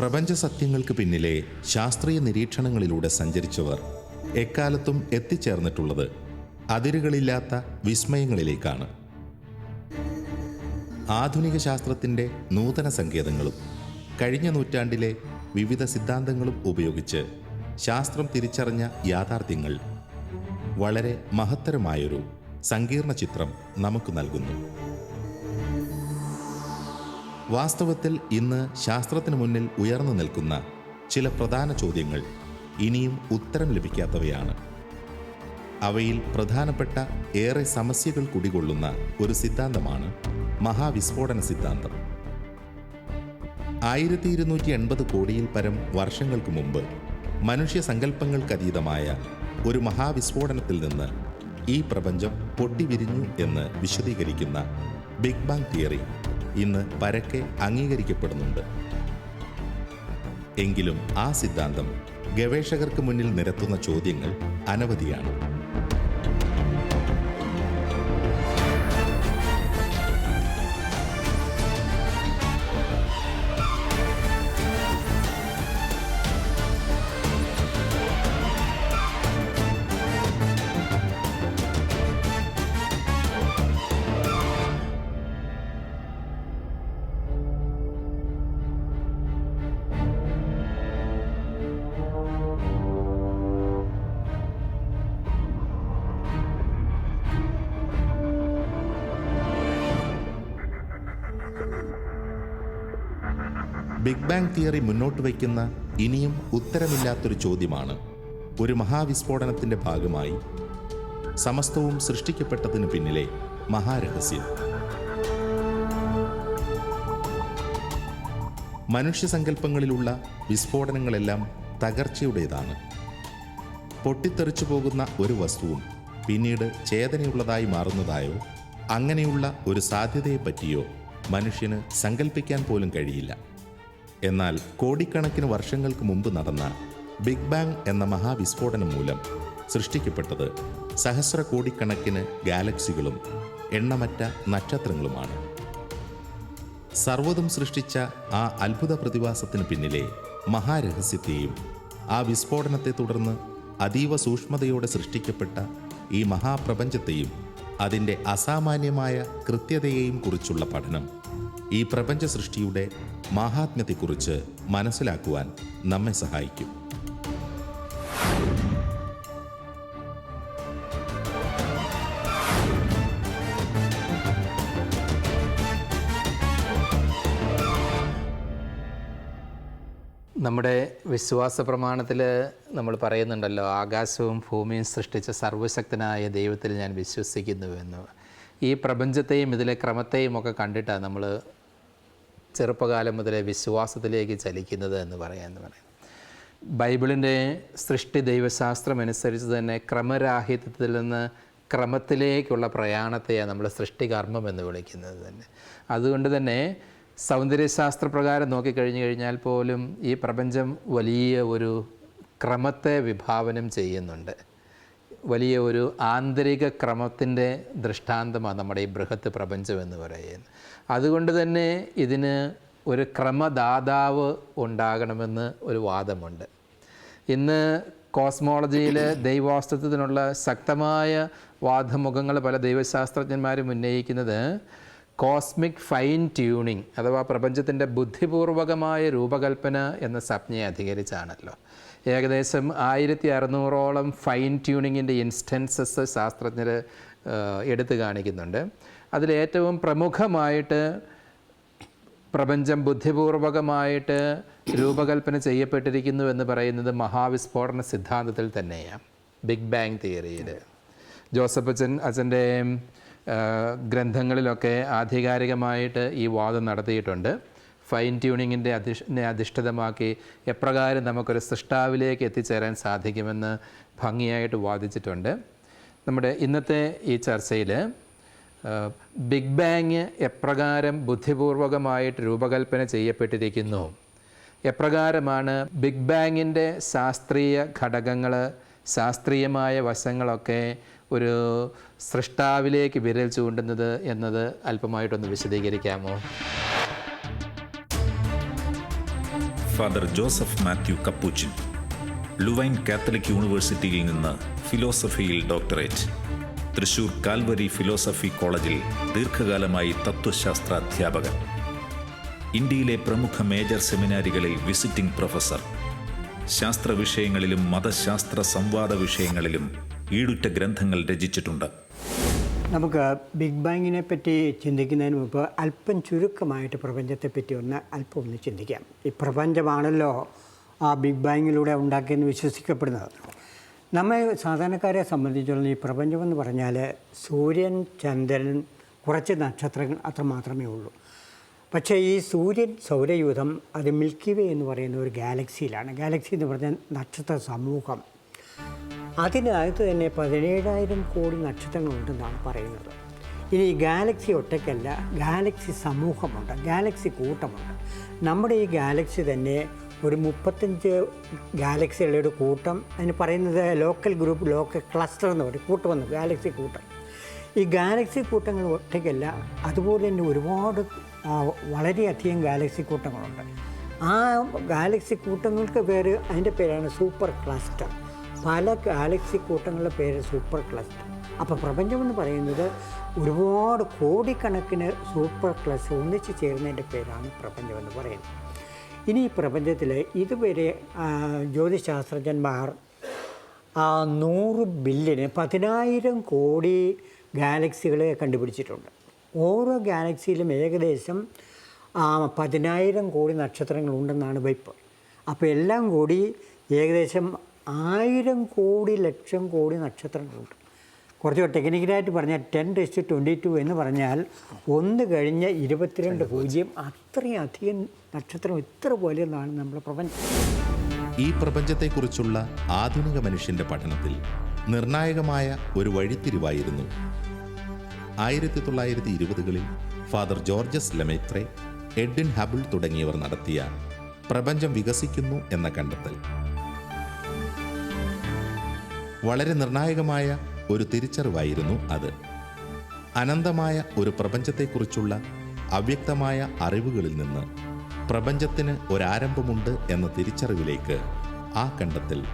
പ്രപഞ്ച സത്യങ്ങൾക്ക് പിന്നിലെ ശാസ്ത്രീയ നിരീക്ഷണങ്ങളിലൂടെ സഞ്ചരിച്ചവർ എക്കാലത്തും എത്തിച്ചേർന്നിട്ടുള്ളത് അതിരുകളില്ലാത്ത വിസ്മയങ്ങളിലേക്കാണ്. ആധുനിക ശാസ്ത്രത്തിന്റെ നൂതന സങ്കേതങ്ങളും കഴിഞ്ഞ നൂറ്റാണ്ടിലെ വിവിധ സിദ്ധാന്തങ്ങളും ഉപയോഗിച്ച് ശാസ്ത്രം തിരിച്ചറിഞ്ഞ യാഥാർത്ഥ്യങ്ങൾ വളരെ മഹത്തരമായൊരു സങ്കീർണ ചിത്രം നമുക്ക് നൽകുന്നു. വാസ്തവത്തിൽ ഇന്ന് ശാസ്ത്രത്തിന് മുന്നിൽ ഉയർന്നു നിൽക്കുന്ന ചില പ്രധാന ചോദ്യങ്ങൾ ഇനിയും ഉത്തരം ലഭിക്കാത്തവയാണ്. അവയിൽ പ്രധാനപ്പെട്ട ഏറെ സമസ്യകൾ കുടികൊള്ളുന്ന ഒരു സിദ്ധാന്തമാണ് മഹാവിസ്ഫോടന സിദ്ധാന്തം. ആയിരത്തി ഇരുന്നൂറ്റി എൺപത് കോടിയിൽ പരം വർഷങ്ങൾക്ക് മുമ്പ് മനുഷ്യ സങ്കല്പങ്ങൾക്കതീതമായ ഒരു മഹാവിസ്ഫോടനത്തിൽ നിന്ന് ഈ പ്രപഞ്ചം പൊട്ടിവിരിഞ്ഞു എന്ന് വിശദീകരിക്കുന്ന ബിഗ് ബാങ് തിയറി ഇന്ന് പരക്കെ അംഗീകരിക്കപ്പെടുന്നുണ്ട്. എങ്കിലും ആ സിദ്ധാന്തം ഗവേഷകർക്ക് മുന്നിൽ നിരത്തുന്ന ചോദ്യങ്ങൾ അനവധിയാണ്. ബിഗ് ബാങ് തിയറി മുന്നോട്ട് വയ്ക്കുന്ന ഇനിയും ഉത്തരമില്ലാത്തൊരു ചോദ്യമാണ്. ഒരു മഹാവിസ്ഫോടനത്തിന്റെ ഭാഗമായി സമസ്തവും സൃഷ്ടിക്കപ്പെട്ടതിന് പിന്നിലെ മഹാരഹസ്യം. മനുഷ്യസങ്കല്പങ്ങളിലുള്ള വിസ്ഫോടനങ്ങളെല്ലാം തകർച്ചയുടേതാണ്. പൊട്ടിത്തെറിച്ചു പോകുന്ന ഒരു വസ്തുവും പിന്നീട് ചേതനയുള്ളതായി മാറുന്നതായോ അങ്ങനെയുള്ള ഒരു സാധ്യതയെപ്പറ്റിയോ മനുഷ്യന് സങ്കല്പിക്കാൻ പോലും കഴിയില്ല. എന്നാൽ കോടിക്കണക്കിന് വർഷങ്ങൾക്ക് മുമ്പ് നടന്ന ബിഗ് ബാങ് എന്ന മഹാവിസ്ഫോടനം മൂലം സൃഷ്ടിക്കപ്പെട്ടത് സഹസ്ര കോടിക്കണക്കിന് ഗാലക്സികളും എണ്ണമറ്റ നക്ഷത്രങ്ങളുമാണ്. സർവതും സൃഷ്ടിച്ച ആ അത്ഭുത പ്രതിഭാസത്തിന് പിന്നിലെ മഹാരഹസ്യത്തെയും ആ വിസ്ഫോടനത്തെ തുടർന്ന് അതീവ സൂക്ഷ്മതയോടെ സൃഷ്ടിക്കപ്പെട്ട ഈ മഹാപ്രപഞ്ചത്തെയും അതിന്റെ അസാമാന്യമായ കൃത്യതയെയും കുറിച്ചുള്ള പഠനം ഈ പ്രപഞ്ച സൃഷ്ടിയുടെ മാഹാത്മ്യത്തെക്കുറിച്ച് മനസ്സിലാക്കുവാൻ നമ്മെ സഹായിക്കും. നമ്മുടെ വിശ്വാസ പ്രമാണത്തിൽ നമ്മൾ പറയുന്നുണ്ടല്ലോ ആകാശവും ഭൂമിയും സൃഷ്ടിച്ച സർവശക്തനായ ദൈവത്തിൽ ഞാൻ വിശ്വസിക്കുന്നുവെന്ന്. ഈ പ്രപഞ്ചത്തെയും ഇതിലെ ക്രമത്തെയും ഒക്കെ കണ്ടിട്ടാണ് നമ്മൾ ചെറുപ്പകാലം മുതലേ വിശ്വാസത്തിലേക്ക് ചലിക്കുന്നത് എന്ന് പറയാമെന്ന് പറയാം. ബൈബിളിന്റെ സൃഷ്ടി ദൈവശാസ്ത്രം അനുസരിച്ച് തന്നെ ക്രമരാഹിത്യത്തിൽ നിന്ന് ക്രമത്തിലേക്കുള്ള പ്രയാണത്തെയാണ് നമ്മൾ സൃഷ്ടികർമ്മം എന്ന് വിളിക്കുന്നത് തന്നെ. അതുകൊണ്ട് തന്നെ സൗന്ദര്യശാസ്ത്രപ്രകാരം നോക്കിക്കഴിഞ്ഞു കഴിഞ്ഞാൽ പോലും ഈ പ്രപഞ്ചം വലിയ ഒരു ക്രമത്തെ വിഭാവനം ചെയ്യുന്നുണ്ട്. വലിയ ഒരു ആന്തരിക ക്രമത്തിന്റെ ദൃഷ്ടാന്തമാണ് നമ്മുടെ ഈ ബൃഹത്ത് പ്രപഞ്ചം എന്ന് പറയുന്നത്. അതുകൊണ്ട് തന്നെ ഇതിന് ഒരു ക്രമദാതാവ് ഉണ്ടാകണമെന്ന് ഒരു വാദമുണ്ട്. ഇന്ന് കോസ്മോളജിയിൽ ദൈവാസ്തിത്വത്തിനുള്ള ശക്തമായ വാദമുഖങ്ങൾ പല ദൈവശാസ്ത്രജ്ഞന്മാരും ഉന്നയിക്കുന്നത് കോസ്മിക് ഫൈൻ ട്യൂണിങ് അഥവാ പ്രപഞ്ചത്തിന്റെ ബുദ്ധിപൂർവകമായ രൂപകൽപ്പന എന്ന സംജ്ഞയെ അധികരിച്ചാണല്ലോ. ഏകദേശം ആയിരത്തി അറുന്നൂറോളം ഫൈൻ ട്യൂണിങ്ങിന്റെ ഇൻസ്റ്റൻസസ് ശാസ്ത്രജ്ഞർ എടുത്തു കാണിക്കുന്നുണ്ട്. അതിലേറ്റവും പ്രമുഖമായിട്ട് പ്രപഞ്ചം ബുദ്ധിപൂർവകമായിട്ട് രൂപകൽപ്പന ചെയ്യപ്പെട്ടിരിക്കുന്നു എന്ന് പറയുന്നത് മഹാവിസ്ഫോടന സിദ്ധാന്തത്തിൽ തന്നെയാണ് ബിഗ് ബാങ് തിയറിയിൽ. ജോസഫ് അച്ഛൻ അച്ഛന്റെ ഗ്രന്ഥങ്ങളിലൊക്കെ ആധികാരികമായിട്ട് ഈ വാദം നടത്തിയിട്ടുണ്ട്. ഫൈൻ ട്യൂണിങ്ങിന്റെ അധിഷ്ഠനെ അധിഷ്ഠിതമാക്കി എപ്രകാരം നമുക്കൊരു സൃഷ്ടാവിലേക്ക് എത്തിച്ചേരാൻ സാധിക്കുമെന്ന് ഭംഗിയായിട്ട് വാദിച്ചിട്ടുണ്ട്. നമ്മുടെ ഇന്നത്തെ ഈ ചർച്ചയിൽ ബിഗ് ബാങ് എപ്രകാരം ബുദ്ധിപൂർവകമായിട്ട് രൂപകൽപ്പന ചെയ്യപ്പെട്ടിരിക്കുന്നു. എപ്രകാരമാണ് ബിഗ് ബാങ്ങിന്റെ ശാസ്ത്രീയ ഘടകങ്ങൾ ശാസ്ത്രീയമായ വശങ്ങളൊക്കെ ഒരു സൃഷ്ടാവിലേക്ക് വിരൽ ചൂണ്ടുന്നത് എന്നത് അല്പമായിട്ടൊന്ന് വിശദീകരിക്കാമോ? Father Joseph Mathew Capuchin Louvain Catholic യൂണിവേഴ്സിറ്റിയിൽ നിന്ന് ഫിലോസഫിയിൽ ഡോക്ടറേറ്റ് തൃശൂർ കാൽവരി ഫിലോസഫി കോളേജിൽ ദീർഘകാലമായി തത്വശാസ്ത്ര അധ്യാപകൻ ഇന്ത്യയിലെ പ്രമുഖ മേജർ സെമിനാരികളിൽ വിസിറ്റിംഗ് പ്രൊഫസർ. ശാസ്ത്ര വിഷയങ്ങളിലും മതശാസ്ത്ര സംവാദ വിഷയങ്ങളിലും ഈടുറ്റ ഗ്രന്ഥങ്ങൾ രചിച്ചിട്ടുണ്ട്. നമുക്ക് ബിഗ് ബാങ്ങിനെ പറ്റി ചിന്തിക്കുന്നതിന് മുമ്പ് അല്പം ചുരുക്കമായിട്ട് പ്രപഞ്ചത്തെ പറ്റി ഒന്ന് അല്പം ഒന്ന് ചിന്തിക്കാം. ഈ പ്രപഞ്ചമാണല്ലോ ആ ബിഗ് ബാങ്ങിലൂടെ ഉണ്ടാക്കിയെന്ന് വിശ്വസിക്കപ്പെടുന്നത്. നമ്മെ സാധാരണക്കാരെ സംബന്ധിച്ചിടത്തോളം ഈ പ്രപഞ്ചമെന്ന് പറഞ്ഞാൽ സൂര്യൻ ചന്ദ്രൻ കുറച്ച് നക്ഷത്രങ്ങൾ അത്ര മാത്രമേ ഉള്ളൂ. പക്ഷേ ഈ സൂര്യൻ സൗരയൂഥം അത് മിൽക്കി വേ എന്ന് പറയുന്ന ഒരു ഗാലക്സിയിലാണ്. ഗാലക്സി എന്ന് പറഞ്ഞാൽ നക്ഷത്ര സമൂഹം. അതിനകത്ത് തന്നെ പതിനേഴായിരം കോടി നക്ഷത്രങ്ങളുണ്ടെന്നാണ് പറയുന്നത്. ഇനി ഗാലക്സി ഒറ്റയ്ക്കല്ല ഗാലക്സി സമൂഹമുണ്ട് ഗാലക്സി കൂട്ടമുണ്ട്. നമ്മുടെ ഈ ഗാലക്സി തന്നെ ഒരു മുപ്പത്തഞ്ച് ഗാലക്സികളുടെ ഒരു കൂട്ടം. അതിന് പറയുന്നത് ലോക്കൽ ഗ്രൂപ്പ് ലോക്കൽ ക്ലസ്റ്റർ എന്ന് പറയും. കൂട്ടമെന്ന് ഗാലക്സി കൂട്ടം. ഈ ഗാലക്സി കൂട്ടങ്ങൾ ഒറ്റയ്ക്കല്ല അതുപോലെ തന്നെ ഒരുപാട് വളരെയധികം ഗാലക്സി കൂട്ടങ്ങളുണ്ട്. ആ ഗാലക്സി കൂട്ടങ്ങൾക്ക് പേര് അതിന്റെ പേരാണ് സൂപ്പർ ക്ലസ്റ്റർ. പല ഗാലക്സി കൂട്ടങ്ങളുടെ പേര് സൂപ്പർ ക്ലസ്റ്റർ. അപ്പോൾ പ്രപഞ്ചമെന്ന് പറയുന്നത് ഒരുപാട് കോടിക്കണക്കിന് സൂപ്പർ ക്ലസ്റ്റർ ഒന്നിച്ച് ചേരുന്നതിന്റെ പേരാണ് പ്രപഞ്ചമെന്ന് പറയുന്നത്. ഇനി പ്രപഞ്ചത്തിൽ ഇതുവരെ ജ്യോതിശാസ്ത്രജ്ഞന്മാർ ആ നൂറ് ബില്യന് പതിനായിരം കോടി ഗാലക്സികളെ കണ്ടുപിടിച്ചിട്ടുണ്ട്. ഓരോ ഗാലക്സിയിലും ഏകദേശം പതിനായിരം കോടി നക്ഷത്രങ്ങളുണ്ടെന്നാണ് വയ്പ് അപ്പോൾ എല്ലാം കൂടി ഏകദേശം ആയിരം കോടി ലക്ഷം കോടി നക്ഷത്രങ്ങളുണ്ട്. കുറച്ച് ടെക്നിക്കലായിട്ട് പറഞ്ഞാൽ ടെൻ ടെസ്റ്റ് ട്വന്റി ടു എന്ന് പറഞ്ഞാൽ ഒന്ന് കഴിഞ്ഞ ഇരുപത്തിരണ്ട് പൂജ്യം അത്രയും അധികം നക്ഷത്രം ഇത്ര പോലെ എന്നാണ് നമ്മുടെ പ്രപഞ്ചം. ഈ പ്രപഞ്ചത്തെക്കുറിച്ചുള്ള ആധുനിക മനുഷ്യന്റെ പഠനത്തിൽ നിർണായകമായ ഒരു വഴിത്തിരിവായിരുന്നു. ആയിരത്തി തൊള്ളായിരത്തി ഇരുപതുകളിൽ father Georges Lemaitre Edwin Hubble തുടങ്ങിയവർ നടത്തിയ പ്രപഞ്ചം വികസിക്കുന്നു എന്ന കണ്ടെത്തൽ. വളരെ നിർണായകമായ ഒരു തിരിച്ചറിവായിരുന്നു അത്. അനന്തമായ ഒരു പ്രപഞ്ചത്തെക്കുറിച്ചുള്ള അവ്യക്തമായ അറിവുകളിൽ നിന്ന് പ്രപഞ്ചത്തിന് ഒരാരംഭമുണ്ട് എന്ന തിരിച്ചറിവിലേക്ക് ആ കണ്ടെത്തൽ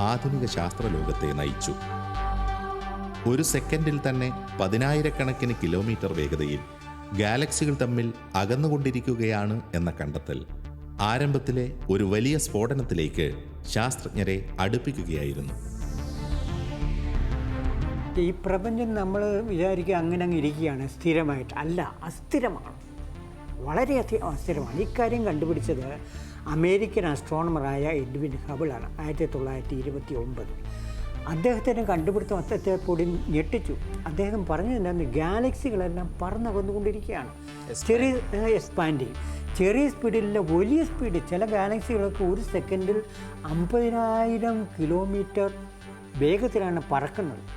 ആധുനിക ശാസ്ത്രലോകത്തെ നയിച്ചു. ഒരു സെക്കൻഡിൽ തന്നെ പതിനായിരക്കണക്കിന് കിലോമീറ്റർ വേഗതയിൽ ഗാലക്സികൾ തമ്മിൽ അകന്നുകൊണ്ടിരിക്കുകയാണ് എന്ന കണ്ടെത്തൽ ആരംഭത്തിലെ ഒരു വലിയ സ്ഫോടനത്തിലേക്ക് ശാസ്ത്രജ്ഞരെ അടുപ്പിക്കുകയായിരുന്നു. ഈ പ്രപഞ്ചം നമ്മൾ വിചാരിക്കുക അങ്ങനെ അങ്ങ് ഇരിക്കുകയാണ് സ്ഥിരമായിട്ട്. അല്ല അസ്ഥിരമാണ്. വളരെയധികം അസ്ഥിരമാണ്. ഇക്കാര്യം കണ്ടുപിടിച്ചത് അമേരിക്കൻ ആസ്ട്രോണമറായ എഡ്വിൻ ഹബിളാണ് ആയിരത്തി തൊള്ളായിരത്തി ഇരുപത്തി ഒമ്പത് അദ്ദേഹത്തിന്റെ കണ്ടുപിടുത്തം അത്തത്തെ പൊടി ഞെട്ടിച്ചു. അദ്ദേഹം പറഞ്ഞു തന്നെ ഗാലക്സികളെല്ലാം പറന്നകന്നുകൊണ്ടിരിക്കുകയാണ്. ചെറിയ എക്സ്പാൻഡിങ് ചെറിയ സ്പീഡിലെ വലിയ സ്പീഡ് ചില ഗാലക്സികളൊക്കെ ഒരു സെക്കൻഡിൽ അമ്പതിനായിരം കിലോമീറ്റർ വേഗത്തിലാണ് പറക്കുന്നത്.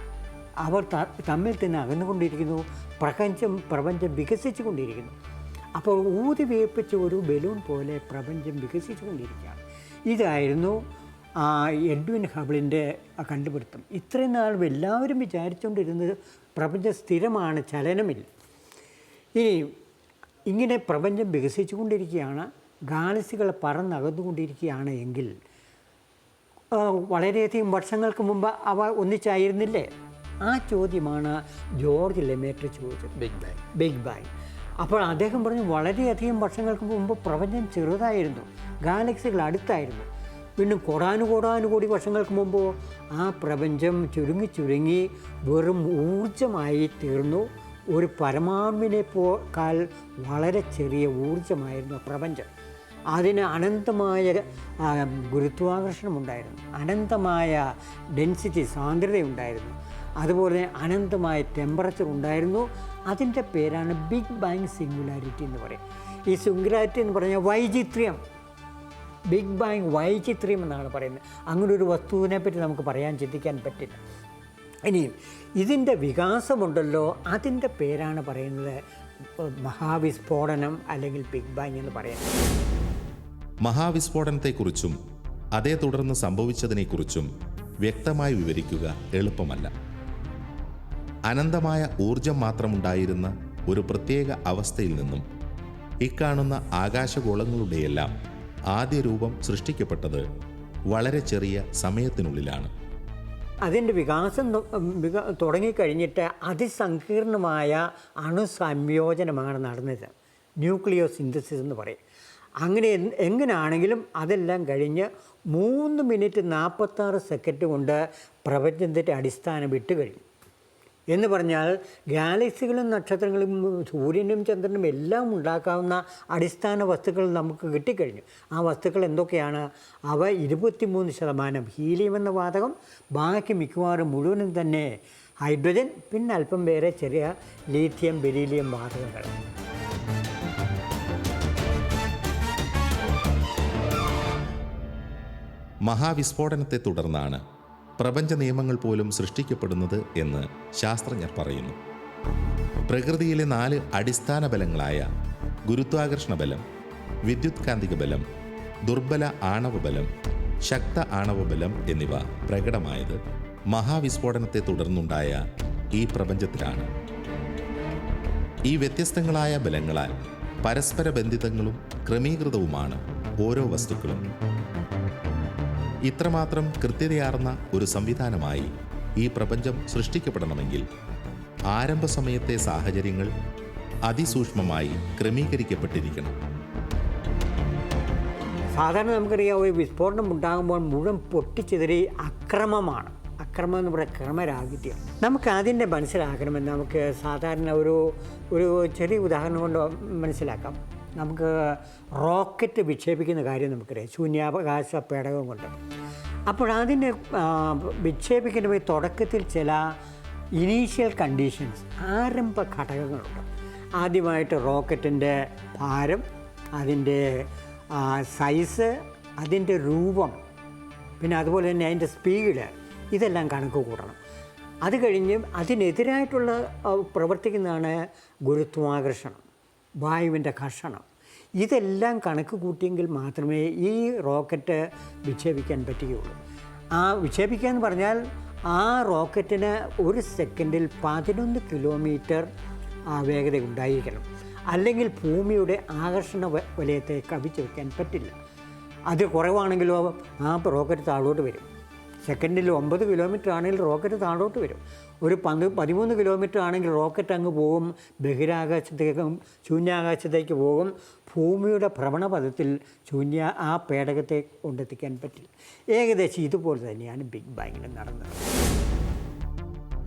അവർ തമ്മിൽ തന്നെ അകന്നുകൊണ്ടിരിക്കുന്നു. പ്രപഞ്ചം പ്രപഞ്ചം വികസിച്ചു കൊണ്ടിരിക്കുന്നു അപ്പോൾ ഊതി വേപ്പിച്ച ഒരു ബലൂൺ പോലെ പ്രപഞ്ചം വികസിച്ചു കൊണ്ടിരിക്കുകയാണ് ഇതായിരുന്നു എഡ്വിൻ ഹബിളിന്റെ കണ്ടുപിടുത്തം. ഇത്രയും നാൾ എല്ലാവരും വിചാരിച്ചുകൊണ്ടിരുന്നത് പ്രപഞ്ചം സ്ഥിരമാണ് ചലനമില്ല. ഇനി ഇങ്ങനെ പ്രപഞ്ചം വികസിച്ചു കൊണ്ടിരിക്കുകയാണ് ഗാലക്സികൾ പറന്നകന്നുകൊണ്ടിരിക്കുകയാണ് എങ്കിൽ വളരെയധികം വർഷങ്ങൾക്ക് മുമ്പ് അവ ഒന്നിച്ചായിരുന്നില്ലേ? ആ ചോദ്യമാണ് ജോർജ് ലെമേറ്റർ ചോദിച്ചത്. ബിഗ് ബാങ് ബിഗ് ബാങ് അപ്പോൾ അദ്ദേഹം പറഞ്ഞു വളരെയധികം വർഷങ്ങൾക്ക് മുമ്പ് പ്രപഞ്ചം ചെറുതായിരുന്നു ഗാലക്സികൾ അടുത്തായിരുന്നു. വീണ്ടും കോടാനുകോടാനുകോടി വർഷങ്ങൾക്ക് മുമ്പ് ആ പ്രപഞ്ചം ചുരുങ്ങി ചുരുങ്ങി വെറും ഊർജമായി തീർന്നു. ഒരു പരമാണുവിനെ പോക്കാൽ വളരെ ചെറിയ ഊർജമായിരുന്നു പ്രപഞ്ചം. അതിന് അനന്തമായ ഗുരുത്വാകർഷണം ഗുരുത്വാകർഷണമുണ്ടായിരുന്നു അനന്തമായ ഡെൻസിറ്റി സാന്ദ്രതയുണ്ടായിരുന്നു. അതുപോലെ അനന്തമായ ടെമ്പറേച്ചർ ഉണ്ടായിരുന്നു. അതിന്റെ പേരാണ് ബിഗ് ബാങ് സിംഗുലാരിറ്റി എന്ന് പറയും. ഈ സിംഗുലാരിറ്റി എന്ന് പറഞ്ഞാൽ വൈചിത്ര്യം. ബിഗ് ബാങ് വൈചിത്ര്യം എന്നാണ് പറയുന്നത്. അങ്ങനെ ഒരു വസ്തുവിനെ പറ്റി നമുക്ക് പറയാൻ ചിന്തിക്കാൻ പറ്റില്ല. ഇനിയും ഇതിന്റെ വികാസമുണ്ടല്ലോ. അതിന്റെ പേരാണ് പറയുന്നത് മഹാവിസ്ഫോടനം അല്ലെങ്കിൽ ബിഗ് ബാങ് എന്ന് പറയുന്നത്. മഹാവിസ്ഫോടനത്തെക്കുറിച്ചും അതേ തുടർന്ന് സംഭവിച്ചതിനെക്കുറിച്ചും വ്യക്തമായി വിവരിക്കുക എളുപ്പമല്ല. അനന്തമായ ഊർജം മാത്രമുണ്ടായിരുന്ന ഒരു പ്രത്യേക അവസ്ഥയിൽ നിന്നും ഇക്കാണുന്ന ആകാശഗോളങ്ങളുടെയെല്ലാം ആദ്യ രൂപം സൃഷ്ടിക്കപ്പെട്ടത് വളരെ ചെറിയ സമയത്തിനുള്ളിലാണ്. അതിന്റെ വികാസം തുടങ്ങിക്കഴിഞ്ഞിട്ട് അതിസങ്കീർണമായ അണുസംയോജനമാണ് നടന്നത്. ന്യൂക്ലിയോ സിന്തസിസ് എന്ന് പറയും. അങ്ങനെ എങ്ങനെയാണെങ്കിലും അതെല്ലാം കഴിഞ്ഞ് മൂന്ന് മിനിറ്റ് നാൽപ്പത്താറ് സെക്കൻഡ് കൊണ്ട് പ്രപഞ്ചത്തിന്റെ അടിസ്ഥാനം വിട്ട് കഴിഞ്ഞു എന്ന് പറഞ്ഞാൽ ഗാലക്സികളും നക്ഷത്രങ്ങളും സൂര്യനും ചന്ദ്രനും എല്ലാം ഉണ്ടാക്കാവുന്ന അടിസ്ഥാന വസ്തുക്കൾ നമുക്ക് കിട്ടിക്കഴിഞ്ഞു. ആ വസ്തുക്കൾ എന്തൊക്കെയാണ്? അവ ഇരുപത്തിമൂന്ന് ശതമാനം ഹീലിയം എന്ന വാതകം ബാക്കി മിക്കവാറും മുഴുവനും തന്നെ ഹൈഡ്രജൻ പിന്നെ അല്പം വേറെ ചെറിയ ലീഥിയം ബെരീലിയം വാതകങ്ങൾ. മഹാവിസ്ഫോടനത്തെ തുടർന്നാണ് പ്രപഞ്ച നിയമങ്ങൾ പോലും സൃഷ്ടിക്കപ്പെടുന്നത് എന്ന് ശാസ്ത്രജ്ഞർ പറയുന്നു. പ്രകൃതിയിലെ നാല് അടിസ്ഥാന ബലങ്ങളായ ഗുരുത്വാകർഷണ ബലം വിദ്യുത് കാന്തിക ബലം ദുർബല ആണവ ബലം ശക്ത ആണവ ബലം എന്നിവ പ്രകടമായത് മഹാവിസ്ഫോടനത്തെ തുടർന്നുണ്ടായ ഈ പ്രപഞ്ചത്തിലാണ്. ഈ വ്യത്യസ്തങ്ങളായ ബലങ്ങളാൽ പരസ്പര ബന്ധിതങ്ങളും ക്രമീകൃതവുമാണ് ഓരോ വസ്തുക്കളും. ഇത്രമാത്രം കൃത്യതയാർന്ന ഒരു സംവിധാനമായി ഈ പ്രപഞ്ചം സൃഷ്ടിക്കപ്പെടണമെങ്കിൽ ആരംഭ സമയത്തെ സാഹചര്യങ്ങൾ അതിസൂക്ഷ്മമായി ക്രമീകരിക്കപ്പെട്ടിരിക്കണം. സാധാരണ നമുക്കറിയാം ഒരു വിസ്ഫോടനം ഉണ്ടാകുമ്പോൾ മുഴുവൻ പൊട്ടിച്ചെതിരെ അക്രമമാണ്. അക്രമം എന്ന് പറയുന്ന ക്രമരാഹിത്യം. നമുക്ക് അതിന്റെ മനസ്സിലാക്കണമെന്ന് നമുക്ക് സാധാരണ ഒരു ഒരു ചെറിയ ഉദാഹരണം കൊണ്ട് മനസ്സിലാക്കാം. നമുക്ക് റോക്കറ്റ് വിക്ഷേപിക്കുന്ന കാര്യം നമുക്കറിയാം ശൂന്യാവകാശ പേടകം കൊണ്ട്. അപ്പോൾ ആ, വിക്ഷേപിക്കുന്ന തുടക്കത്തിൽ ചില ഇനീഷ്യൽ കണ്ടീഷൻസ് ആരംഭ ഘടകങ്ങളുണ്ട്. ആദ്യമായിട്ട് റോക്കറ്റിന്റെ ഭാരം അതിന്റെ സൈസ് അതിന്റെ രൂപം പിന്നെ അതുപോലെ തന്നെ അതിന്റെ സ്പീഡ് ഇതെല്ലാം കണക്ക് കൂട്ടണം. അത് കഴിഞ്ഞ് അതിനെതിരായിട്ടുള്ള പ്രവർത്തിക്കുന്നതാണ് ഗുരുത്വാകർഷണം. വായുവിന്റെ ഘർഷണം. ഇതെല്ലാം കണക്ക് കൂട്ടിയെങ്കിൽ മാത്രമേ ഈ റോക്കറ്റ് വിക്ഷേപിക്കാൻ പറ്റുകയുള്ളൂ. ആ വിക്ഷേപിക്കുക എന്ന് പറഞ്ഞാൽ ആ റോക്കറ്റിന് ഒരു സെക്കൻഡിൽ പതിനൊന്ന് കിലോമീറ്റർ വേഗത ഉണ്ടായിരിക്കണം. അല്ലെങ്കിൽ ഭൂമിയുടെ ആകർഷണ വലയത്തെ കവിച്ചു വയ്ക്കാൻ പറ്റില്ല. അത് കുറവാണെങ്കിലോ ആ റോക്കറ്റ് താഴോട്ട് വരും. സെക്കൻഡിൽ ഒമ്പത് കിലോമീറ്റർ ആണെങ്കിൽ റോക്കറ്റ് താഴോട്ട് വരും. ഒരു പന്ത് പതിമൂന്ന് കിലോമീറ്റർ ആണെങ്കിൽ റോക്കറ്റ് അങ്ങ് പോകും ബഹിരാകാശത്തേക്കും ശൂന്യാകാശത്തേക്ക് പോകും. ഭൂമിയുടെ ഭ്രമണപഥത്തിൽ ശൂന്യ ആ പേടകത്തെ കൊണ്ടെത്തിക്കാൻ പറ്റില്ല. ഏകദേശം ഇതുപോലെ തന്നെയാണ് ബിഗ് ബാങ്ങിൽ നടന്നത്.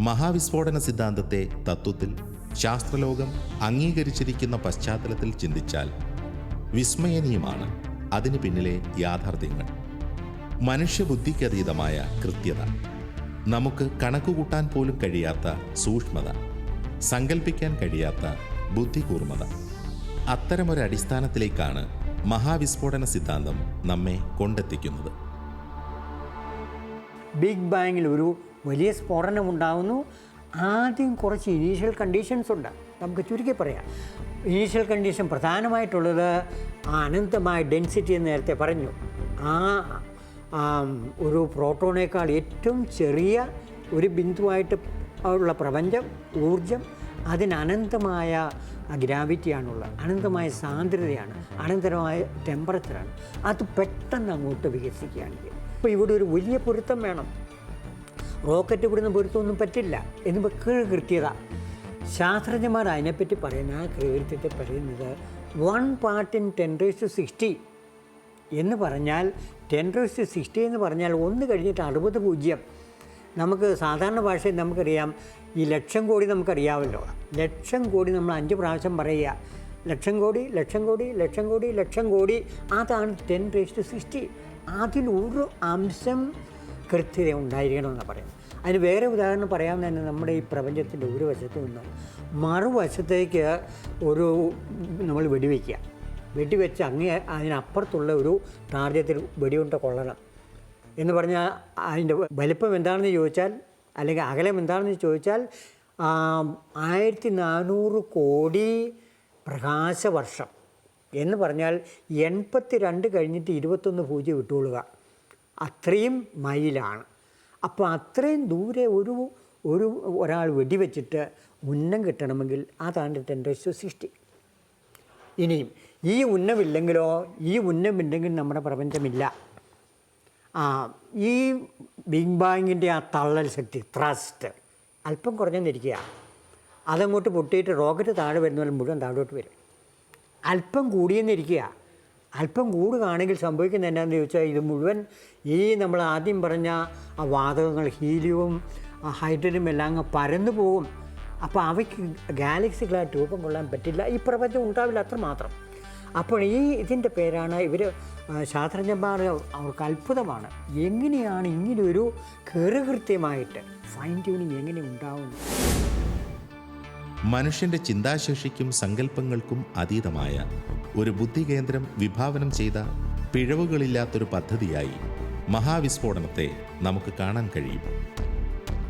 മഹാവിസ്ഫോടന സിദ്ധാന്തത്തെ തത്വത്തിൽ ശാസ്ത്രലോകം അംഗീകരിച്ചിരിക്കുന്ന പശ്ചാത്തലത്തിൽ ചിന്തിച്ചാൽ വിസ്മയനീയമാണ് അതിന് പിന്നിലെ യാഥാർത്ഥ്യങ്ങൾ. മനുഷ്യബുദ്ധിക്കതീതമായ കൃത്യത. നമുക്ക് കണക്കുകൂട്ടാൻ പോലും കഴിയാത്ത സൂക്ഷ്മത സങ്കല്പിക്കാൻ കഴിയാത്ത ബുദ്ധികൂർമ്മത അത്തരമൊരടിസ്ഥാനത്തിലേക്കാണ് മഹാവിസ്ഫോടന സിദ്ധാന്തം നമ്മെ കൊണ്ടെത്തിക്കുന്നത്. ബിഗ് ബാങ്ങിൽ ഒരു വലിയ സ്ഫോടനം ഉണ്ടാകുന്നു ആദ്യം കുറച്ച് ഇനീഷ്യൽ കണ്ടീഷൻസ് ഉണ്ട്. നമുക്ക് ചുരുക്കി പറയാം. ഇനീഷ്യൽ കണ്ടീഷൻ പ്രധാനമായിട്ടുള്ളത് അനന്തമായ ഡെൻസിറ്റി എന്ന് നേരത്തെ പറഞ്ഞു. ആം, ഒരു പ്രോട്ടോണേക്കാൾ ഏറ്റവും ചെറിയ ഒരു ബിന്ദുവായിട്ട് ഉള്ള പ്രപഞ്ചം ഊർജം അതിന് അനന്തമായ ഗ്രാവിറ്റിയാണുള്ളത്. അനന്തമായ സാന്ദ്രതയാണ്. അനന്തമായ ടെമ്പറേച്ചറാണ് അത് പെട്ടെന്ന് അങ്ങോട്ട് വികസിക്കുകയാണെങ്കിൽ. ഇപ്പോൾ ഇവിടെ ഒരു വലിയ പൊരുത്തം വേണം. റോക്കറ്റ് ഇവിടുന്ന് പൊരുത്തമൊന്നും പറ്റില്ല. എന്ന് കീഴ് കൃത്യത. ശാസ്ത്രജ്ഞന്മാർ അതിനെപ്പറ്റി പറയുന്ന ആ പറയുന്നത് one part in ten to sixty എന്ന് പറഞ്ഞാൽ ടെൻ റേസ് ടു സിക്സ്റ്റി എന്ന് പറഞ്ഞാൽ ഒന്ന് കഴിഞ്ഞിട്ട് അറുപത് പൂജ്യം. നമുക്ക് സാധാരണ ഭാഷയിൽ നമുക്കറിയാം ഈ ലക്ഷം കോടി നമുക്കറിയാമല്ലോ. ലക്ഷം കോടി നമ്മൾ അഞ്ച് പ്രാവശ്യം പറയുക. ലക്ഷം കോടി ലക്ഷം കോടി ലക്ഷം കോടി ലക്ഷം കോടി. അതാണ് ടെൻ റേസ് ടു സിക്സ്റ്റി അതിലൊരു അംശം കൃത്യത ഉണ്ടായിരിക്കണമെന്ന് പറയുന്നത്. അതിന് വേറെ ഉദാഹരണം പറയാമെന്ന് തന്നെ നമ്മുടെ ഈ പ്രപഞ്ചത്തിന്റെ ഒരു വശത്ത് നിന്നും മറുവശത്തേക്ക് ഒരു നമ്മൾ വെടിവെക്കുക വെടിവെച്ച് അങ്ങേ അതിനപ്പുറത്തുള്ള ഒരു ടാർഗറ്റിൽ വെടിയുണ്ട കൊള്ളണം. എന്ന് പറഞ്ഞാൽ അതിന്റെ വലിപ്പം എന്താണെന്ന് ചോദിച്ചാൽ അല്ലെങ്കിൽ അകലം എന്താണെന്ന് ചോദിച്ചാൽ ആയിരത്തി നാനൂറ് കോടി പ്രകാശവർഷം. എന്ന് പറഞ്ഞാൽ എൺപത്തി രണ്ട് കഴിഞ്ഞിട്ട് ഇരുപത്തൊന്ന് പൂജ്യം വിട്ടുകൊള്ളുക. അത്രയും മൈലാണ്. അപ്പോൾ അത്രയും ദൂരെ ഒരു ഒരു ഒരാൾ വെടിവെച്ചിട്ട് ഉന്നം കിട്ടണമെങ്കിൽ അതാണ് ടെൻ റേസ് ടു സിക്സ്റ്റി ഇനിയും ഈ ഉന്നമില്ലെങ്കിലോ ഈ ഉന്നമില്ലെങ്കിൽ നമ്മുടെ പ്രപഞ്ചമില്ല. ആ ഈ ബിഗ് ബാങ്ങിന്റെ ആ തള്ളൽ ശക്തി ത്രസ്റ്റ് അല്പം കുറഞ്ഞെന്നിരിക്കുക അതങ്ങോട്ട് പൊട്ടിയിട്ട് റോക്കറ്റ് താഴെ വരുന്ന പോലെ മുഴുവൻ താഴോട്ട് വരും. അല്പം കൂടിയെന്നിരിക്കുക അല്പം കൂടുകയാണെങ്കിൽ സംഭവിക്കുന്നത് എന്നാന്ന് ചോദിച്ചാൽ ഇത് മുഴുവൻ ഈ നമ്മൾ ആദ്യം പറഞ്ഞ ആ വാതകങ്ങൾ ഹീലിയവും ഹൈഡ്രജനും എല്ലാം അങ്ങ് പരന്നു പോകും. അപ്പോൾ അവയ്ക്ക് ഗാലക്സികളായിട്ട് രൂപം കൊള്ളാൻ പറ്റില്ല. ഈ പ്രപഞ്ചം ഉണ്ടാവില്ല അത്രമാത്രം. അപ്പോൾ ഈ ഇതിന്റെ പേരാണ് ഇവർ ശാസ്ത്രജ്ഞന്മാർ അവർക്ക് അത്ഭുതമാണ്. എങ്ങനെയാണ് ഇങ്ങനെയൊരു കേറുകൃത്യമായിട്ട് ഫൈൻ ട്യൂണിങ് എങ്ങനെ ഉണ്ടാവുന്നത്? മനുഷ്യന്റെ ചിന്താശേഷിക്കും സങ്കല്പങ്ങൾക്കും അതീതമായ ഒരു ബുദ്ധി കേന്ദ്രം വിഭാവനം ചെയ്ത പിഴവുകളില്ലാത്തൊരു പദ്ധതിയായി മഹാവിസ്ഫോടനത്തെ നമുക്ക് കാണാൻ കഴിയും.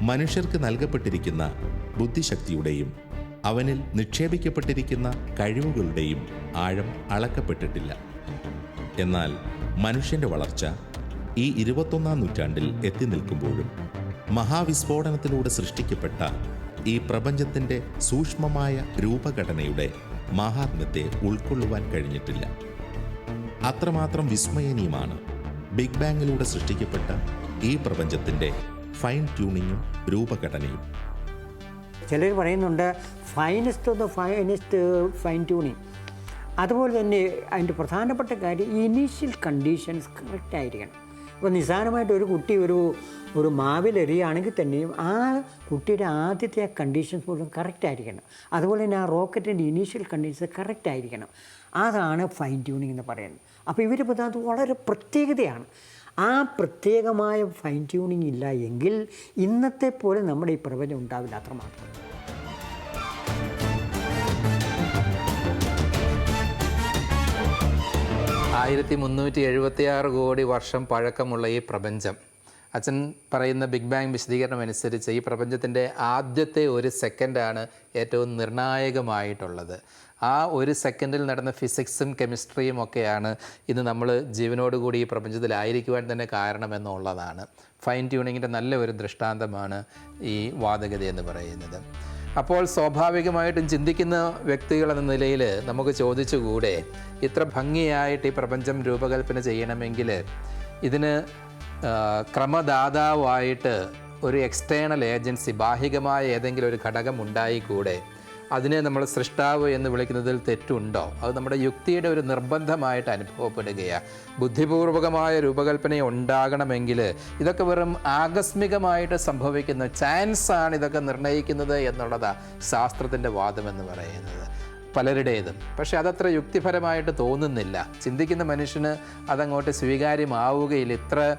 മനുഷ്യർക്ക് നൽകപ്പെട്ടിരിക്കുന്ന ബുദ്ധിശക്തിയുടെയും അവനിൽ നിക്ഷേപിക്കപ്പെട്ടിരിക്കുന്ന കഴിവുകളുടെയും ആഴം അളക്കപ്പെട്ടിട്ടില്ല. എന്നാൽ മനുഷ്യന്റെ വളർച്ച ഈ ഇരുപത്തൊന്നാം നൂറ്റാണ്ടിൽ എത്തി നിൽക്കുമ്പോഴും മഹാവിസ്ഫോടനത്തിലൂടെ സൃഷ്ടിക്കപ്പെട്ട ഈ പ്രപഞ്ചത്തിന്റെ സൂക്ഷ്മമായ രൂപഘടനയുടെ മഹാത്മ്യത്തെ ഉൾക്കൊള്ളുവാൻ കഴിഞ്ഞിട്ടില്ല. അത്രമാത്രം വിസ്മയനീയമാണ് ബിഗ് ബാങ്ങിലൂടെ സൃഷ്ടിക്കപ്പെട്ട ഈ പ്രപഞ്ചത്തിന്റെ ഫൈൻ ട്യൂണിങ്ങും രൂപഘടനയും. ചിലർ പറയുന്നുണ്ട് finest of the finest fine tuning അതുപോലെ തന്നെ അതിന്റെ പ്രധാനപ്പെട്ട കാര്യം ഇനീഷ്യൽ കണ്ടീഷൻസ് കറക്റ്റ് ആയിരിക്കണം. ഇപ്പോൾ നിസ്സാരമായിട്ട് ഒരു കുട്ടി ഒരു ഒരു മാവിലെറിയുകയാണെങ്കിൽ തന്നെയും ആ കുട്ടിയുടെ ആദ്യത്തെ ആ കണ്ടീഷൻസ് പോലും കറക്റ്റ് ആയിരിക്കണം. അതുപോലെ തന്നെ ആ റോക്കറ്റിന്റെ ഇനീഷ്യൽ കണ്ടീഷൻസ് കറക്റ്റ് ആയിരിക്കണം. അതാണ് ഫൈൻ ട്യൂണിങ് എന്ന് പറയുന്നത്. അപ്പോൾ ഇവർ അത് വളരെ പ്രത്യേകതയാണ്. ആ പ്രത്യേകമായ ഫൈൻ ട്യൂണിങ് ഇല്ല എങ്കിൽ ഇന്നത്തെ പോലെ നമ്മുടെ ഈ പ്രപഞ്ചം ഉണ്ടാവില്ല അത്രമാത്രം. ആയിരത്തി മുന്നൂറ്റി എഴുപത്തി ആറ് കോടി വർഷം പഴക്കമുള്ള ഈ പ്രപഞ്ചം. അച്ഛൻ പറയുന്ന ബിഗ് ബാങ് വിശദീകരണം അനുസരിച്ച് ഈ പ്രപഞ്ചത്തിന്റെ ആദ്യത്തെ ഒരു സെക്കൻഡാണ് ഏറ്റവും നിർണായകമായിട്ടുള്ളത്. ആ ഒരു സെക്കൻഡിൽ നടന്ന ഫിസിക്സും കെമിസ്ട്രിയും ഒക്കെയാണ് ഇന്ന് നമ്മൾ ജീവനോടുകൂടി ഈ പ്രപഞ്ചത്തിലായിരിക്കുവാൻ തന്നെ കാരണമെന്നുള്ളതാണ്. ഫൈൻ ട്യൂണിങ്ങിന്റെ നല്ല ഒരു ദൃഷ്ടാന്തമാണ് ഈ വാദഗതി എന്ന് പറയുന്നത്. അപ്പോൾ സ്വാഭാവികമായിട്ടും ചിന്തിക്കുന്ന വ്യക്തികൾ എന്ന നിലയിൽ നമുക്ക് ചോദിച്ചുകൂടെ ഇത്ര ഭംഗിയായിട്ട് ഈ പ്രപഞ്ചം രൂപകൽപ്പന ചെയ്യണമെങ്കിൽ ഇതിന് ക്രമദാതാവായിട്ട് ഒരു എക്സ്റ്റേണൽ ഏജൻസി ബാഹികമായ ഏതെങ്കിലും ഒരു ഘടകം ഉണ്ടായിക്കൂടെ? അതിനെ നമ്മൾ സൃഷ്ടാവ് എന്ന് വിളിക്കുന്നതിൽ തെറ്റുണ്ടോ? അത് നമ്മുടെ യുക്തിയുടെ ഒരു നിർബന്ധമായിട്ട് അനുഭവപ്പെടുകയാണ് ബുദ്ധിപൂർവകമായ രൂപകൽപ്പന ഉണ്ടാകണമെങ്കിൽ ഇതൊക്കെ വെറും ആകസ്മികമായിട്ട് സംഭവിക്കുന്ന ചാൻസ് ആണ് ഇതൊക്കെ നിർണയിക്കുന്നത് എന്നുള്ളതാണ് ശാസ്ത്രത്തിന്റെ വാദമെന്ന് പറയുന്നത്. പലരുടേതും. പക്ഷെ അതത്ര യുക്തിപരമായിട്ട് തോന്നുന്നില്ല. ചിന്തിക്കുന്ന മനുഷ്യന് അതങ്ങോട്ട് സ്വീകാര്യമാവുകയില്ല. ഇത്ര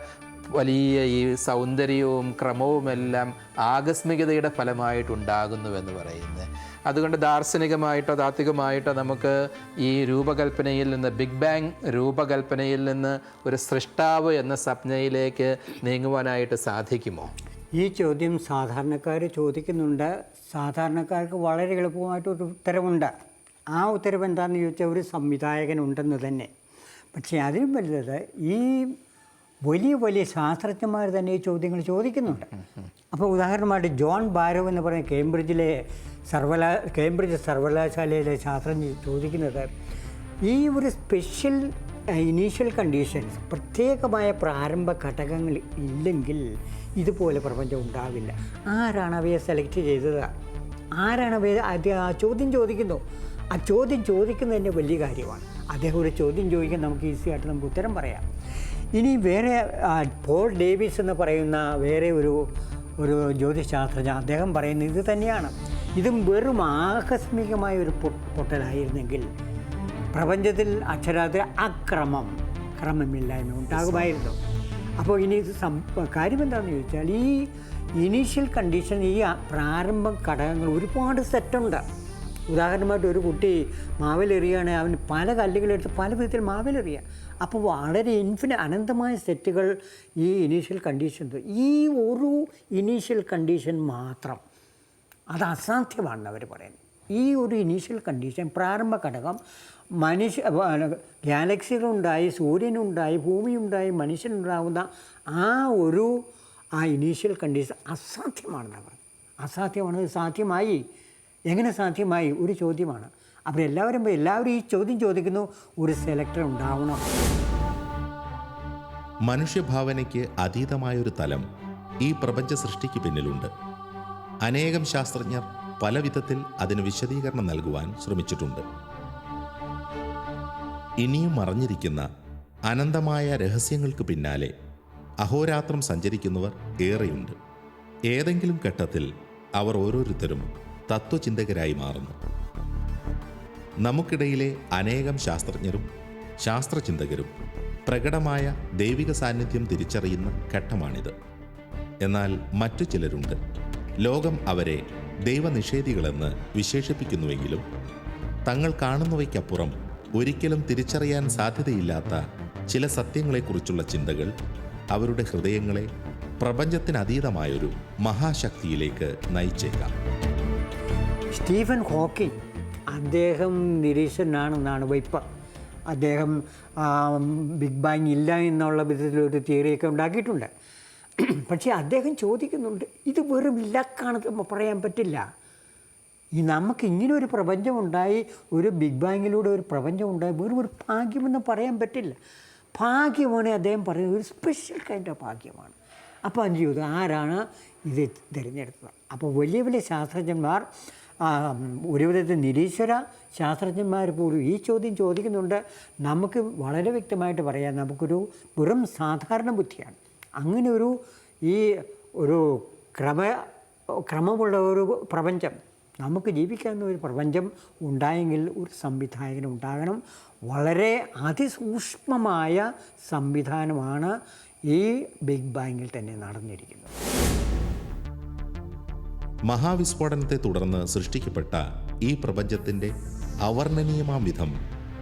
വലിയ ഈ സൗന്ദര്യവും ക്രമവുമെല്ലാം ആകസ്മികതയുടെ ഫലമായിട്ടുണ്ടാകുന്നുവെന്ന് പറയുന്നത്. അതുകൊണ്ട് ദാർശനികമായിട്ടോ താത്വികമായിട്ടോ നമുക്ക് ഈ രൂപകൽപ്പനയിൽ നിന്ന് ബിഗ് ബാങ് രൂപകൽപ്പനയിൽ നിന്ന് ഒരു സൃഷ്ടാവ് എന്ന സ്വപ്നയിലേക്ക് നീങ്ങുവാനായിട്ട് സാധിക്കുമോ? ഈ ചോദ്യം സാധാരണക്കാർ ചോദിക്കുന്നുണ്ട്. സാധാരണക്കാർക്ക് വളരെ എളുപ്പമായിട്ട് ഒരു ഉത്തരവുണ്ട് ആ ഉത്തരവ് എന്താണെന്ന് ചോദിച്ചാൽ ഒരു സംവിധായകനുണ്ടെന്ന് തന്നെ. പക്ഷേ അതിലും വലുത് ഈ വലിയ വലിയ ശാസ്ത്രജ്ഞന്മാർ തന്നെ ഈ ചോദ്യങ്ങൾ ചോദിക്കുന്നുണ്ട്. അപ്പോൾ ഉദാഹരണമായിട്ട് ജോൺ ബാരോ എന്ന് പറയുന്ന കേംബ്രിഡ്ജിലെ സർവകലാ കേംബ്രിഡ്ജ് സർവകലാശാലയിലെ ശാസ്ത്രജ്ഞർ ചോദിക്കുന്നത് ഈ ഒരു സ്പെഷ്യൽ ഇനീഷ്യൽ കണ്ടീഷൻസ് പ്രത്യേകമായ പ്രാരംഭ ഘടകങ്ങൾ ഇല്ലെങ്കിൽ ഇതുപോലെ പ്രപഞ്ചം ഉണ്ടാവില്ല. ആരാണ് അവയെ സെലക്ട് ചെയ്തത്? ആരാണ് അവയെ ആ ചോദ്യം ചോദിക്കുന്നു? ആ ചോദ്യം ചോദിക്കുന്നത് തന്നെ വലിയ കാര്യമാണ്. അദ്ദേഹം ഒരു ചോദ്യം ചോദിക്കാൻ നമുക്ക് ഈസി ആയിട്ട് നമുക്ക് ഉത്തരം പറയാം. ഇനി വേറെ പോൾ ഡേവിസ് എന്ന് പറയുന്ന വേറെ ഒരു ഒരു ജ്യോതിശാസ്ത്രജ്ഞ അദ്ദേഹം പറയുന്നത് ഇത് തന്നെയാണ്. ഇതും വെറും ആകസ്മികമായ ഒരു പൊട്ടലായിരുന്നെങ്കിൽ പ്രപഞ്ചത്തിൽ അക്ഷരാത്തിൽ അക്രമം ക്രമമില്ലായ്മ ഉണ്ടാകുമായിരുന്നു. അപ്പോൾ ഇനി ഇത് സം കാര്യം എന്താണെന്ന് ചോദിച്ചാൽ ഈ ഇനീഷ്യൽ കണ്ടീഷൻ ഈ പ്രാരംഭ ഘടകങ്ങൾ ഒരുപാട് സെറ്റുണ്ട് ഉദാഹരണമായിട്ട് ഒരു കുട്ടി മാവിലെറിയുകയാണെങ്കിൽ അവന് പല കല്ലുകളെടുത്ത് പല വിധത്തിൽ മാവിലെറിയുക അപ്പോൾ വളരെ ഇൻഫിനി അനന്തമായ സെറ്റുകൾ ഈ ഇനീഷ്യൽ കണ്ടീഷൻ ഈ ഒരു ഇനീഷ്യൽ കണ്ടീഷൻ മാത്രം. അത് അസാധ്യമാണെന്ന് അവർ പറയുന്നത് ഈ ഒരു ഇനീഷ്യൽ കണ്ടീഷൻ പ്രാരംഭ ഘടകം മനുഷ്യ ഗാലക്സികളുണ്ടായി സൂര്യനുണ്ടായി ഭൂമിയുണ്ടായി മനുഷ്യനുണ്ടാകുന്ന ആ ഒരു ആ ഇനീഷ്യൽ കണ്ടീഷൻ അസാധ്യമാണെന്ന് പറഞ്ഞു അസാധ്യമാണ് സാധ്യമായി. എങ്ങനെ സാധ്യമായി? ഒരു ചോദ്യമാണ്. അപ്പോൾ എല്ലാവരും എല്ലാവരും ഈ ചോദ്യം ചോദിക്കുന്നു ഒരു സെലക്ടർ ഉണ്ടാവണം. മനുഷ്യഭാവനയ്ക്ക് അതീതമായൊരു തലം ഈ പ്രപഞ്ച സൃഷ്ടിക്ക് പിന്നിലുണ്ട്. അനേകം ശാസ്ത്രജ്ഞർ പല വിധത്തിൽ അതിന് വിശദീകരണം നൽകുവാൻ ശ്രമിച്ചിട്ടുണ്ട്. ഇനിയും മറഞ്ഞിരിക്കുന്ന അനന്തമായ രഹസ്യങ്ങൾക്ക് പിന്നാലെ അഹോരാത്രം സഞ്ചരിക്കുന്നവർ ഏറെയുണ്ട്. ഏതെങ്കിലും ഘട്ടത്തിൽ അവർ ഓരോരുത്തരും തത്വചിന്തകരായി മാറുന്നു. നമുക്കിടയിലെ അനേകം ശാസ്ത്രജ്ഞരും ശാസ്ത്രചിന്തകരും പ്രകടമായ ദൈവിക സാന്നിധ്യം തിരിച്ചറിയുന്ന ഘട്ടമാണിത്. എന്നാൽ മറ്റു ചിലരുണ്ട്. ലോകം അവരെ ദൈവനിഷേധികളെന്ന് വിശേഷിപ്പിക്കുന്നുവെങ്കിലും തങ്ങൾ കാണുന്നവയ്ക്കപ്പുറം ഒരിക്കലും തിരിച്ചറിയാൻ സാധ്യതയില്ലാത്ത ചില സത്യങ്ങളെക്കുറിച്ചുള്ള ചിന്തകൾ അവരുടെ ഹൃദയങ്ങളെ പ്രപഞ്ചത്തിനതീതമായൊരു മഹാശക്തിയിലേക്ക് നയിച്ചേക്കാം. സ്റ്റീഫൻ ഹോക്കിംഗ് അദ്ദേഹം നിരീശ്വരനാണെന്നാണ് വയ്പ് അദ്ദേഹം ബിഗ് ബാങ് ഇല്ല എന്നുള്ള വിധത്തിലൊരു തിയറിയൊക്കെ ഉണ്ടാക്കിയിട്ടുണ്ട്. പക്ഷേ അദ്ദേഹം ചോദിക്കുന്നുണ്ട് ഇത് വെറും ഇല്ലക്കാണ് പറയാൻ പറ്റില്ല. ഈ നമുക്ക് ഇങ്ങനെ ഒരു പ്രപഞ്ചം ഉണ്ടായി ഒരു ബിഗ് ബാങ്ങിലൂടെ ഒരു പ്രപഞ്ചം ഉണ്ടായി വെറും ഒരു ഭാഗ്യമെന്ന് പറയാൻ പറ്റില്ല. ഭാഗ്യമാണ് അദ്ദേഹം പറയുന്നത് ഒരു സ്പെഷ്യൽ കൈൻഡ് ഓഫ് ഭാഗ്യമാണ്. അപ്പോൾ അഞ്ചു ആരാണ് ഇത് തിരഞ്ഞെടുത്തത്? അപ്പോൾ വലിയ വലിയ ശാസ്ത്രജ്ഞന്മാർ ഒരു വിധത്തിൽ നിരീശ്വര ശാസ്ത്രജ്ഞന്മാർ പോലും ഈ ചോദ്യം ചോദിക്കുന്നുണ്ട്. നമുക്ക് വളരെ വ്യക്തമായിട്ട് പറയാം നമുക്കൊരു വെറും സാധാരണ ബുദ്ധിയാണ്. അങ്ങനെ ഒരു ഈ ഒരു ക്രമ ക്രമമുള്ള ഒരു പ്രപഞ്ചം നമുക്ക് ജീവിക്കാവുന്ന ഒരു പ്രപഞ്ചം ഉണ്ടായെങ്കിൽ ഒരു സംവിധായകൻ ഉണ്ടാകണം. വളരെ അതിസൂക്ഷ്മമായ സംവിധാനമാണ് ഈ ബിഗ് ബാങ്ങിൽ തന്നെ നടന്നിരിക്കുന്നത്. മഹാവിസ്ഫോടനത്തെ തുടർന്ന് സൃഷ്ടിക്കപ്പെട്ട ഈ പ്രപഞ്ചത്തിന്റെ അവർണനീയമാം വിധം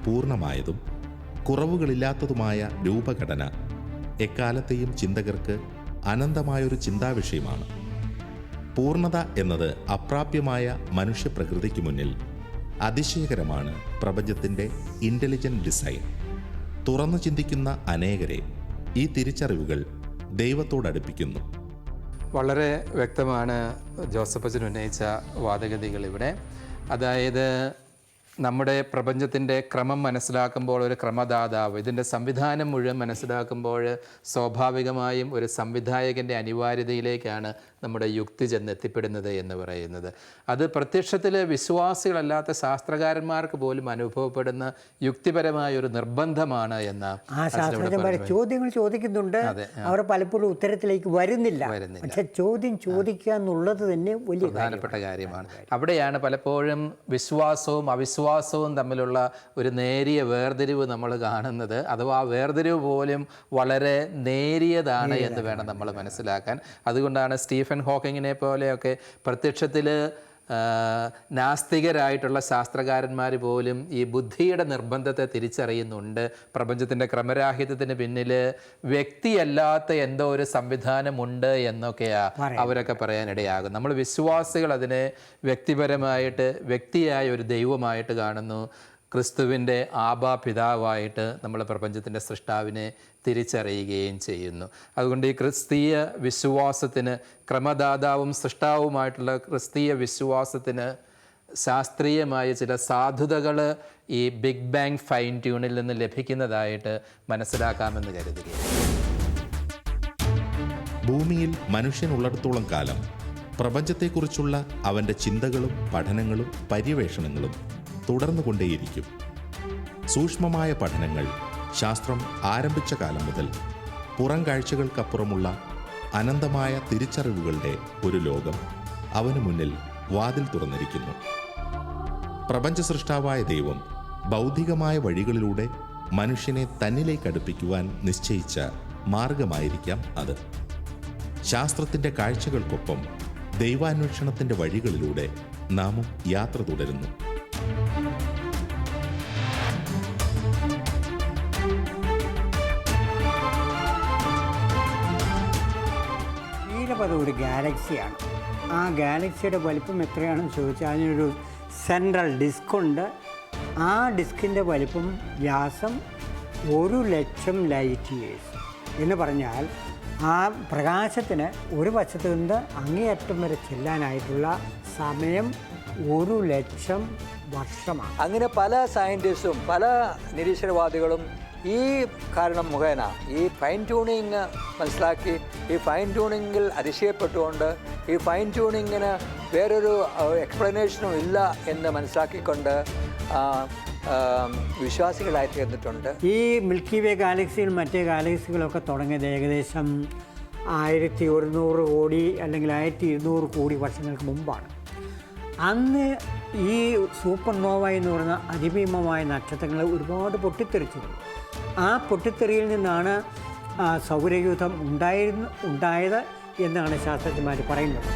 പൂർണമായതും കുറവുകളില്ലാത്തതുമായ രൂപഘടന എക്കാലത്തെയും ചിന്തകർക്ക് അനന്തമായൊരു ചിന്താവിഷയമാണ്. പൂർണത എന്നത് അപ്രാപ്യമായ മനുഷ്യപ്രകൃതിക്ക് മുന്നിൽ അതിശയകരമാണ് പ്രപഞ്ചത്തിന്റെ ഇന്റലിജന്റ് ഡിസൈൻ. തുറന്നു ചിന്തിക്കുന്ന അനേകരെ ഈ തിരിച്ചറിവുകൾ ദൈവത്തോടടുപ്പിക്കുന്നു. വളരെ വ്യക്തമാണ് ജോസഫ് അച്ഛൻ ഉന്നയിച്ച വാദഗതികൾ ഇവിടെ. അതായത് നമ്മുടെ പ്രപഞ്ചത്തിന്റെ ക്രമം മനസ്സിലാക്കുമ്പോൾ ഒരു ക്രമദാതാവ് ഇതിന്റെ സംവിധാനം മുഴുവൻ മനസ്സിലാക്കുമ്പോൾ സ്വാഭാവികമായും ഒരു സംവിധായകന്റെ അനിവാര്യതയിലേക്കാണ് നമ്മുടെ യുക്തി ചെന്നെത്തിപ്പെടുന്നത് എന്ന് പറയുന്നത്. അത് പ്രത്യക്ഷത്തിൽ വിശ്വാസികളല്ലാത്ത ശാസ്ത്രകാരന്മാർക്ക് പോലും അനുഭവപ്പെടുന്ന യുക്തിപരമായ ഒരു നിർബന്ധമാണ് എന്ന ചോദ്യങ്ങൾ ചോദിക്കുന്നുണ്ട്. അവർ പലപ്പോഴും ഉത്തരത്തിലേക്ക് വരുന്നില്ല. പക്ഷെ ചോദ്യം ചോദിക്കുക എന്നുള്ളത് തന്നെ വലിയ പ്രധാനപ്പെട്ട കാര്യമാണ്. അവിടെയാണ് പലപ്പോഴും വിശ്വാസവും അവിശ്വാസവും തമ്മിലുള്ള ഒരു നേരിയ വേർതിരിവ് നമ്മൾ കാണുന്നത്. അഥവാ ആ വേർതിരിവ് പോലും വളരെ നേരിയതാണ് എന്ന് വേണം നമ്മൾ മനസ്സിലാക്കാൻ. അതുകൊണ്ടാണ് സ്റ്റീഫൻ ഹോക്കിങ്ങിനെ പോലെയൊക്കെ പ്രത്യക്ഷത്തിൽ നാസ്തികരായിട്ടുള്ള ശാസ്ത്രകാരന്മാർ പോലും ഈ ബുദ്ധിയുടെ നിർബന്ധത്തെ തിരിച്ചറിയുന്നുണ്ട്. പ്രപഞ്ചത്തിന്റെ ക്രമരാഹിത്യത്തിന് പിന്നിൽ വ്യക്തിയല്ലാത്ത എന്തോ ഒരു സംവിധാനമുണ്ട് എന്നൊക്കെയാ അവരൊക്കെ പറയാനിടയാകും നമ്മൾ വിശ്വാസികൾ അതിനെ വ്യക്തിപരമായിട്ട് വ്യക്തിയായ ഒരു ദൈവമായിട്ട് കാണുന്നു. ക്രിസ്തുവിന്റെ ആബാ പിതാവായിട്ട് നമ്മൾ പ്രപഞ്ചത്തിന്റെ സൃഷ്ടാവിനെ തിരിച്ചറിയുകയും ചെയ്യുന്നു. അതുകൊണ്ട് ഈ ക്രിസ്തീയ വിശ്വാസത്തിന് ക്രമദാതാവും സൃഷ്ടാവുമായിട്ടുള്ള ക്രിസ്തീയ വിശ്വാസത്തിന് ശാസ്ത്രീയമായ ചില സാധുതകൾ ഈ ബിഗ് ബാങ് ഫൈൻ ട്യൂണിൽ നിന്ന് ലഭിക്കുന്നതായിട്ട് മനസ്സിലാക്കാമെന്ന് കരുതുകയാണ്. ഭൂമിയിൽ മനുഷ്യൻ മനുഷ്യനുള്ളിടത്തോളം കാലം പ്രപഞ്ചത്തെക്കുറിച്ചുള്ള അവന്റെ ചിന്തകളും പഠനങ്ങളും പര്യവേഷണങ്ങളും തുടർന്നു കൊണ്ടേയിരിക്കും സൂക്ഷ്മമായ പഠനങ്ങൾ ശാസ്ത്രം ആരംഭിച്ച കാലം മുതൽ പുറം കാഴ്ചകൾക്കപ്പുറമുള്ള അനന്തമായ തിരിച്ചറിവുകളുടെ ഒരു ലോകം അവന് മുന്നിൽ വാതിൽ തുറന്നിരിക്കുന്നു. പ്രപഞ്ച സൃഷ്ടാവായ ദൈവം ബൗദ്ധികമായ വഴികളിലൂടെ മനുഷ്യനെ തന്നിലേക്ക് അടുപ്പിക്കുവാൻ നിശ്ചയിച്ച മാർഗമായിരിക്കാം അത്. ശാസ്ത്രത്തിന്റെ കാഴ്ചകൾക്കൊപ്പം ദൈവാന്വേഷണത്തിന്റെ വഴികളിലൂടെ നാമും യാത്ര തുടരുന്നു. ക്ഷീരപഥം ഒരു ഗാലക്സിയാണ്. ആ ഗാലക്സിയുടെ വലിപ്പം എത്രയാണെന്ന് ചോദിച്ചാൽ അതിനൊരു സെൻട്രൽ ഡിസ്ക് ഉണ്ട്. ആ ഡിസ്കിന്റെ വലിപ്പം വ്യാസം ഒരു ലക്ഷം ലൈറ്റ് ഇയേഴ്സ് എന്ന് പറഞ്ഞാൽ ആ പ്രകാശത്തിന് ഒരു വശത്ത് നിന്ന് അങ്ങേയറ്റം വരെ ചെല്ലാനായിട്ടുള്ള സമയം ഒരു ലക്ഷം വർഷമാണ്. അങ്ങനെ പല സയന്റിസ്റ്റും പല നിരീശ്വരവാദികളും ഈ കാരണം മുഖേന ഈ ഫൈൻ ട്യൂണിങ് മനസ്സിലാക്കി ഈ ഫൈൻ ട്യൂണിങ്ങിൽ അതിശയപ്പെട്ടുകൊണ്ട് ഈ ഫൈൻ ട്യൂണിങ്ങിന് വേറൊരു എക്സ്പ്ലനേഷനും ഇല്ല എന്ന് മനസ്സിലാക്കിക്കൊണ്ട് വിശ്വാസികളായി തീർന്നിട്ടുണ്ട്. ഈ മിൽക്കി വേ ഗാലക്സിയും മറ്റേ ഗാലക്സികളൊക്കെ തുടങ്ങിയത് ഏകദേശം ആയിരത്തി ഒരുന്നൂറ് കോടി അല്ലെങ്കിൽ ആയിരത്തി ഇരുന്നൂറ് കോടി വർഷങ്ങൾക്ക് മുമ്പാണ്. അന്ന് ഈ സൂപ്പർ നോവ എന്ന് പറയുന്ന അതിഭീമമായ നക്ഷത്രങ്ങൾ ഒരുപാട് പൊട്ടിത്തെറിച്ചിരുന്നു. ആ പൊട്ടിത്തെറിയിൽ നിന്നാണ് സൗരയൂഥം ഉണ്ടായിരുന്നു ഉണ്ടായത് എന്നാണ് ശാസ്ത്രജ്ഞന്മാർ പറയുന്നത്.